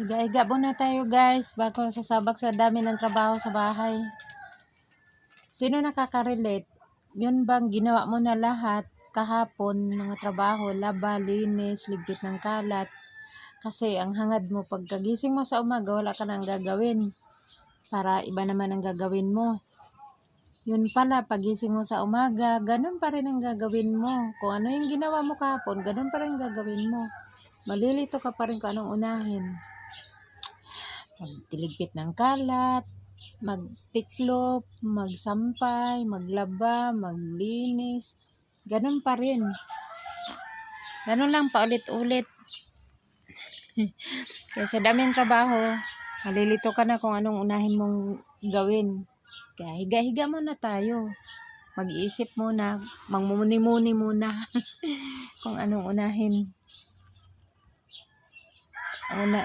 Higa-higa muna tayo guys bago sasabak sa dami ng trabaho sa bahay. Sino nakaka-relate? Yun bang ginawa mo na lahat kahapon, mga trabaho, laba, linis, ligpit ng kalat. Kasi ang hangad mo pagkagising mo sa umaga, wala ka nang gagawin. Para iba naman ang gagawin mo. Yun pala, pagising mo sa umaga, ganun pa rin ang gagawin mo. Kung ano yung ginawa mo kahapon, ganun pa rin ang gagawin mo. Malilito ka pa rin kung anong unahin. Magtiligpit ng kalat, magtiklop, magsampay, maglaba, maglinis. Ganun pa rin. Ganun lang paulit-ulit. Kaya sa daming trabaho, malilito ka na kung anong unahin mong gawin. Kaya higa-higa muna tayo. Mag-iisip muna, magmumuni-muni muna kung anong unahin. Una,